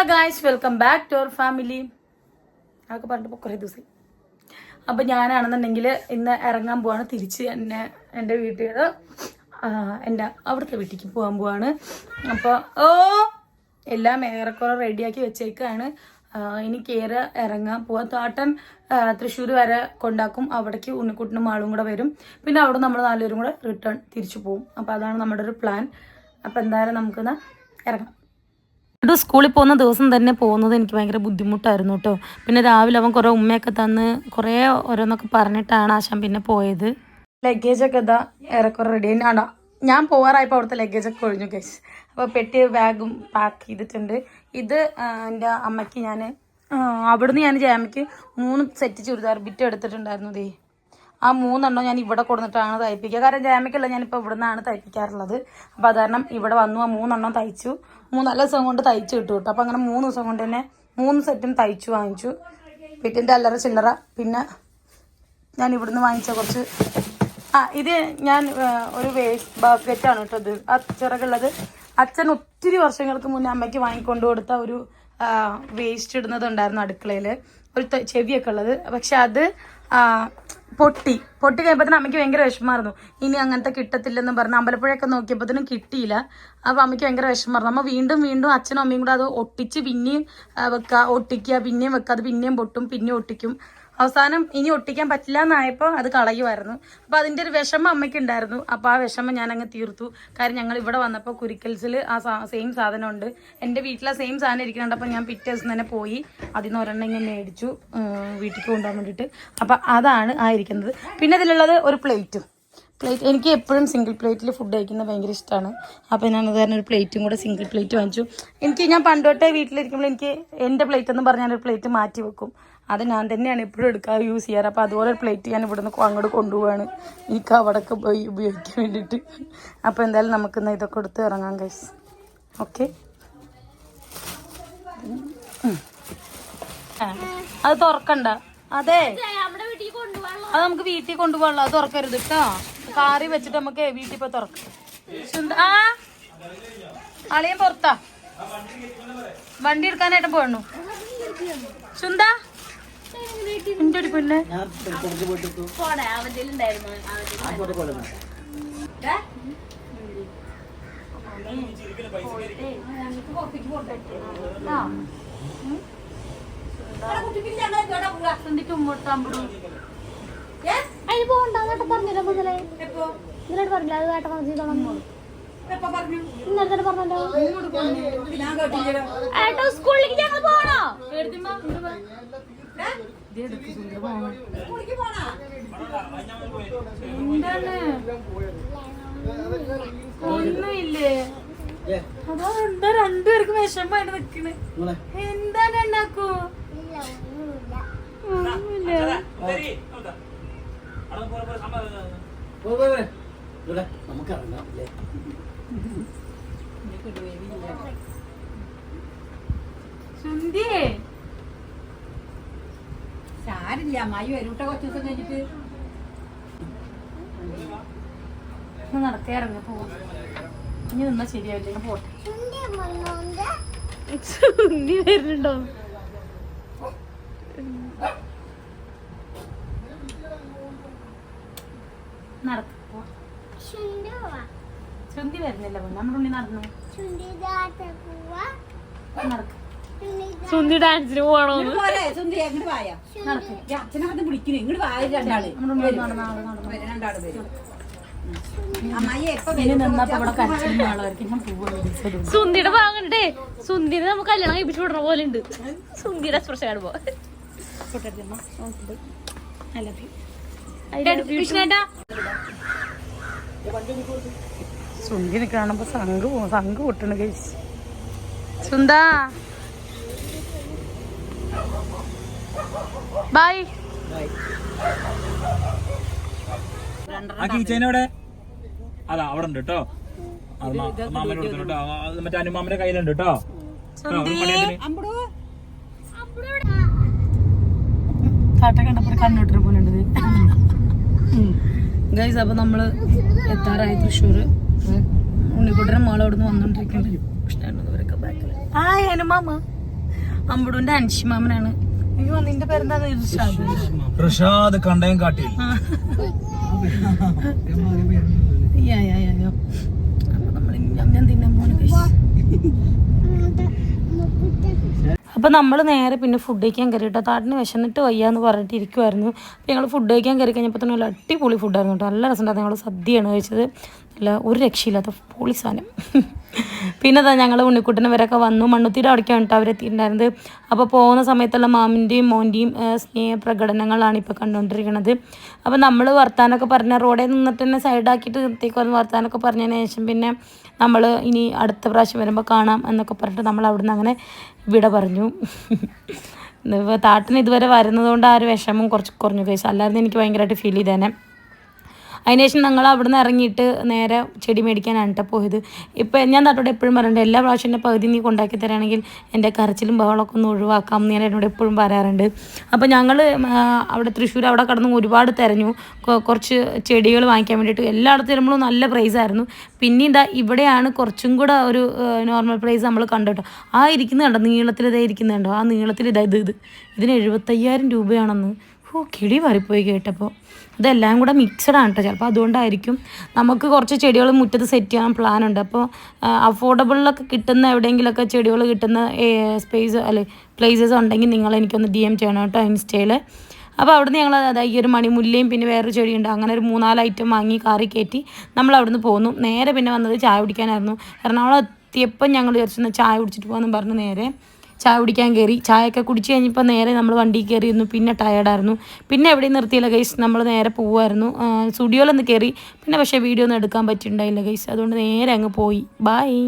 Hello guys welcome back to our family അതൊക്കെ പറഞ്ഞിട്ട് കുറേ ദിവസം അപ്പം ഞാനാണെന്നുണ്ടെങ്കിൽ ഇന്ന് ഇറങ്ങാൻ പോവാണ്. തിരിച്ച് എന്നെ എന്റെ വീട്ടിൽ എന്റെ അവിടുത്തെ വീട്ടിലേക്ക് പോകാൻ പോവാണ്. അപ്പോൾ ഓ എല്ലാം ഏറെക്കുറെ റെഡിയാക്കി വെച്ചേക്കാണ്. ഇനി കയറി ഇറങ്ങാൻ പോവാം. താട്ടൻ തൃശ്ശൂർ വരെ കൊണ്ടാക്കും. അവിടേക്ക് ഉണ്ണിക്കുട്ടനും ആളും കൂടെ വരും. പിന്നെ അവിടെ നമ്മൾ നാലുപേരും കൂടെ റിട്ടേൺ തിരിച്ചു പോകും അപ്പോൾ അതാണ് നമ്മുടെ ഒരു പ്ലാൻ അപ്പോൾ എന്തായാലും നമുക്കൊന്ന് ഇറങ്ങാം. ഇവിടെ സ്കൂളിൽ പോകുന്ന ദിവസം തന്നെ പോകുന്നത് എനിക്ക് ഭയങ്കര ബുദ്ധിമുട്ടായിരുന്നു കേട്ടോ. പിന്നെ രാവിലെ അവൻ കുറേ ഉമ്മയൊക്കെ തന്ന് കുറേ ഓരോന്നൊക്കെ പറഞ്ഞിട്ടാണ് ആശാൻ പിന്നെ പോയത്. ലഗേജൊക്കെ ഇതാ ഏറെക്കുറെ റെഡി ആണോ? ഞാൻ പോകാറായപ്പോൾ അവിടുത്തെ ലഗേജൊക്കെ ഒഴിഞ്ഞു കേസ് അപ്പോൾ പെട്ടി ബാഗും പാക്ക് ചെയ്തിട്ടുണ്ട്. ഇത് എന്റെ അമ്മയ്ക്ക് ഞാൻ അവിടുന്ന് ഞാൻ ജാമയ്ക്ക് മൂന്ന് സെറ്റ് ചുരിദാർ ബിറ്റ് എടുത്തിട്ടുണ്ടായിരുന്നു ദേ. ആ മൂന്നെണ്ണം ഞാൻ ഇവിടെ കൊടുത്തിട്ടാണ് തയ്പ്പിക്കുക. കാരണം ജാമ്യക്കല്ല ഞാനിപ്പോൾ ഇവിടെ നിന്നാണ് തയ്പ്പിക്കാറുള്ളത്. അപ്പോൾ അത് കാരണം ഇവിടെ വന്നു ആ മൂന്നെണ്ണം തയ്ച്ചു. നല്ല ദിവസം കൊണ്ട് തയ്ച്ചു കിട്ടും കേട്ടോ. അപ്പോൾ അങ്ങനെ മൂന്ന് ദിവസം കൊണ്ട് തന്നെ മൂന്ന് സെറ്റും തയ്ച്ചു വാങ്ങിച്ചു. വീട്ടിന്റെ അല്ലറ ചില്ലറ. പിന്നെ ഞാൻ ഇവിടുന്ന് വാങ്ങിച്ച കുറച്ച് ആ ഇത് ഞാൻ ഒരു വേസ്റ്റ് ബാസ്ക്കറ്റാണ് കേട്ടോ ഇത്. ആ ചിറകുള്ളത് അച്ഛൻ ഒത്തിരി വർഷങ്ങൾക്ക് മുന്നേ അമ്മയ്ക്ക് വാങ്ങിക്കൊണ്ടു കൊടുത്ത ഒരു വേസ്റ്റ് ഇടുന്നത് ഉണ്ടായിരുന്നു അടുക്കളയിൽ ഒരു ചെവിയൊക്കെ ഉള്ളത്. പക്ഷെ അത് പൊട്ടി. പൊട്ടി കഴിയുമ്പോഴത്തേനും അമ്മയ്ക്ക് ഭയങ്കര വിഷമമായിരുന്നു. ഇനി അങ്ങനത്തെ കിട്ടത്തില്ലെന്ന് പറഞ്ഞ് അമ്പലപ്പുഴയൊക്കെ നോക്കിയപ്പോഴത്തേനും കിട്ടിയില്ല. അപ്പോൾ അമ്മയ്ക്ക് ഭയങ്കര വിഷമമായിരുന്നു. അമ്മ വീണ്ടും വീണ്ടും അച്ഛനും അമ്മയും കൂടെ അത് ഒട്ടിച്ച് പിന്നെയും വെക്കുക ഒട്ടിക്കുക പിന്നെയും വെക്കുക അത് പിന്നെയും പൊട്ടും പിന്നെയും ഒട്ടിക്കും. അവസാനം ഇനി ഒട്ടിക്കാൻ പറ്റില്ല എന്നായപ്പോൾ അത് കളയുമായിരുന്നു അപ്പോൾ അതിന്റെ ഒരു വിഷമം അമ്മയ്ക്ക് ഉണ്ടായിരുന്നു അപ്പോൾ ആ വിഷമം ഞാൻ അങ്ങ് തീർത്തു. കാര്യം ഞങ്ങൾ ഇവിടെ വന്നപ്പോൾ കുരിക്കൽസിൽ ആ സെയിം സാധനം ഉണ്ട് എന്റെ വീട്ടിലെ സെയിം സാധനം ഇരിക്കുന്നുണ്ട്. അപ്പോൾ ഞാൻ പിറ്റേ ദിവസം തന്നെ പോയി അതിൽ നിന്ന് ഒരെണ്ണം ഇങ്ങനെ മേടിച്ചു വീട്ടിൽ കൊണ്ടുപോകാൻ വേണ്ടിയിട്ട്. അപ്പോൾ അതാണ് ആ ഇരിക്കുന്നത്. പിന്നെ ഇതിലുള്ളത് ഒരു പ്ലേറ്റും. പ്ലേറ്റ് എനിക്ക് എപ്പോഴും സിംഗിൾ പ്ലേറ്റിൽ ഫുഡ് കഴിക്കുന്നത് ഭയങ്കര ഇഷ്ടമാണ് അപ്പോൾ ഞാൻ അത് ഒരു പ്ലേറ്റും കൂടെ സിംഗിൾ പ്ലേറ്റ് വാങ്ങിച്ചു. എനിക്ക് ഞാൻ പണ്ടോട്ടേ വീട്ടിലിരിക്കുമ്പോൾ എനിക്ക് എന്റെ പ്ലേറ്റ് എന്ന് പറഞ്ഞാൽ ഒരു പ്ലേറ്റ് മാറ്റി വെക്കും. അത് ഞാൻ തന്നെയാണ് എപ്പോഴും എടുക്കാറ് യൂസ് ചെയ്യാറ്. അപ്പോൾ അതുപോലെ പ്ലേറ്റ് ഞാൻ ഇവിടുന്ന് അങ്ങോട്ട് കൊണ്ടുപോവാണ്. എനിക്ക് അവിടെയൊക്കെ പോയി ഉപയോഗിക്കാൻ വേണ്ടിയിട്ട്. അപ്പോൾ എന്തായാലും നമുക്കിന്ന് ഇതൊക്കെ കൊടുത്ത് ഇറങ്ങാം കൈസ് ഓക്കെ അത് തുറക്കണ്ട. അതെ. അത് നമുക്ക് വീട്ടിൽ കൊണ്ടുപോകാനുള്ള അത് തുറക്കരുത് കേട്ടോ കാറി വെച്ചിട്ട് നമുക്ക് വീട്ടിൽ പോയി തുറക്കാം. ആ. അളിയൻ പുറത്താ. വണ്ടി എടുക്കാനായിട്ട് പോണു. സുന്ദ എന്റെ ഒരു പിന്നെ അതിന് പോകണ്ട അതൊക്കെ പറഞ്ഞല്ലോ മുതലേ? ഇതിനോട് പറഞ്ഞില്ല? അത് കേട്ട ചെയ്തോളാം ഇന്നലെ തന്നെ പറഞ്ഞല്ലോ. ഏട്ടോ സ്കൂളിലേക്ക് ഞങ്ങൾ പോകണോ എന്താണ് ഒന്നുമില്ലേ? അതാ എന്താ രണ്ടുപേർക്ക് വിഷമമായിട്ട് നിക്കണ്? എന്താണ് ഉണ്ടാക്കൂ നമുക്കറിയാം അല്ലേ? സുന്ദിയേ മായി വരൂട്ട കുറച്ച് ദിവസം കഴിഞ്ഞിട്ട് നടത്തി ഇറങ്ങ പോവാം. ഇനി നിന്നാ ശരിയാവില്ല പോട്ടെ. വരുന്നുണ്ടോ? നടക്ക് വരുന്നില്ല പൊന്നു. നമ്മുടെ ഉണ്ണി നടന്നു. നടക്ക്. സുന്ദി ഡാൻസിന് പോകണോ പോരെ സുന്ദരി അങ്ങോട്ട് വായ. നടക്ക്. അച്ഛനെ വന്ന് വിളിക്കുന്നു ഇങ്ങോട്ട് വായ രണ്ടാൾ. രണ്ടാൾ സുന്ദിയുടെ ഭാഗണ്ടേ സുന്ദിനെ നമുക്ക് കല്യാണം കഴിപ്പിച്ചു വിടണ പോലെ ഉണ്ട്. സുന്ദിയുടെ എക്സ്പ്രഷൻ കാണുമ്പോ. ഐ ലവ് യു കൃഷ്ണേട്ടാ. സുന്ദി കാണുമ്പോ സംഘ് പോകും സംഘ് പൊട്ടണ കേസ് സുന്ദാ. ബൈ. ആ എവിടെ അതാ അവിടെ ഉണ്ട് കേട്ടോ മാമന് കൊടുത്തു കേട്ടോ ആ, അത് മറ്റേ അനുമാമന്റെ കയ്യിലുണ്ട് കേട്ടോ കണ്ടപ്പോ പോലെ ഉണ്ട് ഗൈസ് അപ്പൊ നമ്മൾ എത്താറായി തൃശ്ശൂര്. ഉണ്ണിക്കുട്ടനും മോളെ അവിടുന്ന് വന്നോണ്ടിരിക്കുന്നുണ്ട് ആ ഹനുമാമ. അമ്പുടുവിന്റെ അൻഷിമാമനാണ്. നിന്റെ പേരെന്താണ്? ഇർഷാദ്. പ്രസാദ് കണ്ടയം കാട്ടി യാ, യാ, യാ, യാ. അപ്പൊ നമ്മൾ ഞാൻ ഞാൻ തിന്നാൻ പോണ നമ്മൾ നേരെ പിന്നെ ഫുഡ് കഴിക്കാൻ കയറി കേട്ടോ താട്ടിന് വിശന്നിട്ട് വയ്യാന്ന് പറഞ്ഞിട്ട് ഇരിക്കുമായിരുന്നു അപ്പോൾ ഞങ്ങൾ ഫുഡ് കഴിക്കാൻ കയറി കഴിഞ്ഞപ്പോൾ തന്നെ നല്ല അടിപൊളി ഫുഡായിരുന്നു കേട്ടോ. നല്ല രസമുണ്ടായിരുന്നു. ഞങ്ങൾ സദ്യയാണ് കഴിച്ചത്. നല്ല ഒരു രക്ഷയില്ലാത്ത പൊളി സാധനം. പിന്നെ അതാ ഞങ്ങൾ ഉണ്ണിക്കുട്ടനെ വരെയൊക്കെ വന്നു. മണ്ണുത്തിയുടെ അവിടേക്കാണ് കേട്ടോ അവരെത്തിയിട്ടുണ്ടായിരുന്നത്. അപ്പോൾ പോകുന്ന സമയത്തുള്ള മാമിന്റെയും മോന്റെയും സ്നേഹ പ്രകടനങ്ങളാണ് ഇപ്പോൾ കണ്ടുകൊണ്ടിരിക്കുന്നത് അപ്പോൾ നമ്മൾ വർത്താനൊക്കെ പറഞ്ഞ റോഡിൽ നിന്നിട്ട് തന്നെ സൈഡാക്കിയിട്ട് നിർത്തിക്കോന്ന് വർത്താനൊക്കെ പറഞ്ഞതിന് ശേഷം പിന്നെ നമ്മൾ ഇനി അടുത്ത പ്രാവശ്യം വരുമ്പോൾ കാണാം എന്നൊക്കെ പറഞ്ഞിട്ട് നമ്മൾ അവിടുന്ന് അങ്ങനെ വിട പറഞ്ഞു. താട്ടിന് ഇതുവരെ വരുന്നതുകൊണ്ട് ആ ഒരു വിഷമം കുറച്ച് കുറഞ്ഞു കേസ് അല്ലാതെ എനിക്ക് ഭയങ്കരമായിട്ട് ഫീൽ ചെയ്തേനെ. അതിനുശേഷം ഞങ്ങൾ അവിടെ നിന്ന് ഇറങ്ങിയിട്ട് നേരെ ചെടി മേടിക്കാനാണ് കേട്ടോ പോയത്. ഇപ്പം ഞാൻ താട്ടോട് എപ്പോഴും പറയുന്നുണ്ട് എല്ലാ പ്രാവശ്യം എന്റെ പകുതി നീ കൊണ്ടാക്കി തരാണെങ്കിൽ എന്റെ കരച്ചിലും ബഹളമൊക്കെ ഒന്ന് ഒഴിവാക്കാം എന്ന് ഞാൻ എന്നോട് എപ്പോഴും പറയാറുണ്ട്. അപ്പോൾ ഞങ്ങൾ അവിടെ തൃശ്ശൂർ അവിടെ കടന്ന് ഒരുപാട് തിരഞ്ഞു. കുറച്ച് ചെടികൾ വാങ്ങിക്കാൻ വേണ്ടിയിട്ട് എല്ലായിടത്തും വരുമ്പോഴും നല്ല പ്രൈസ് ആയിരുന്നു. പിന്നെ ഇതാ ഇവിടെയാണ് കുറച്ചും കൂടെ ഒരു നോർമൽ പ്രൈസ് നമ്മൾ കണ്ടു ആ ഇരിക്കുന്നുണ്ടോ നീളത്തിൽ ഇതേ ഇരിക്കുന്നത് കണ്ടോ? ആ നീളത്തിൽ ഇതാ ഇത് ഇത്. ഇതിന് എഴുപത്തയ്യായിരം രൂപയാണെന്ന്. ഓ കിളി മാറിപ്പോയി കേട്ടപ്പോൾ അതെല്ലാം കൂടെ മിക്സഡ് ആണ് കേട്ടോ ചിലപ്പോൾ അതുകൊണ്ടായിരിക്കും നമുക്ക് കുറച്ച് ചെടികൾ മുറ്റത്ത് സെറ്റ് ചെയ്യാൻ പ്ലാൻ ഉണ്ട്. അപ്പോൾ അഫോർഡബിളിലൊക്കെ കിട്ടുന്ന എവിടെയെങ്കിലുമൊക്കെ ചെടികൾ കിട്ടുന്ന സ്പേസ് അല്ലെ പ്ലേസസ് ഉണ്ടെങ്കിൽ നിങ്ങൾ എനിക്കൊന്ന് ഡി എം ചെയ്യണം കേട്ടോ ഇൻസ്റ്റയിൽ അപ്പോൾ അവിടുന്ന് ഞങ്ങൾ അതായത് ഈ ഒരു മണിമുല്ലയും പിന്നെ വേറൊരു ചെടിയുണ്ട്. അങ്ങനെ ഒരു മൂന്നാൽ ഐറ്റം വാങ്ങി കാറി കയറ്റി നമ്മൾ അവിടുന്ന് പോന്നു. നേരെ പിന്നെ വന്നത് ചായ കുടിക്കാനായിരുന്നു. എറണാകുളം എത്തിയപ്പോൾ ഞങ്ങൾ വിചാരിച്ചു ചായ കുടിച്ചിട്ട് പോകാമെന്ന് പറഞ്ഞു നേരെ. ചായ കുടിക്കാൻ കയറി ചായയൊക്കെ കുടിച്ച് കഴിഞ്ഞപ്പോൾ നേരെ നമ്മൾ വണ്ടി കയറിയിരുന്നു പിന്നെ ടയർഡായിരുന്നു പിന്നെ എവിടെയും നിർത്തിയില്ല ഗൈസ് നമ്മൾ നേരെ പോവുമായിരുന്നു സ്റ്റുഡിയോയിലൊന്ന് കയറി പിന്നെ പക്ഷേ വീഡിയോ ഒന്നും എടുക്കാൻ പറ്റിയിട്ടുണ്ടായില്ല ഗൈസ് അതുകൊണ്ട് നേരെ അങ്ങ് പോയി. ബായ്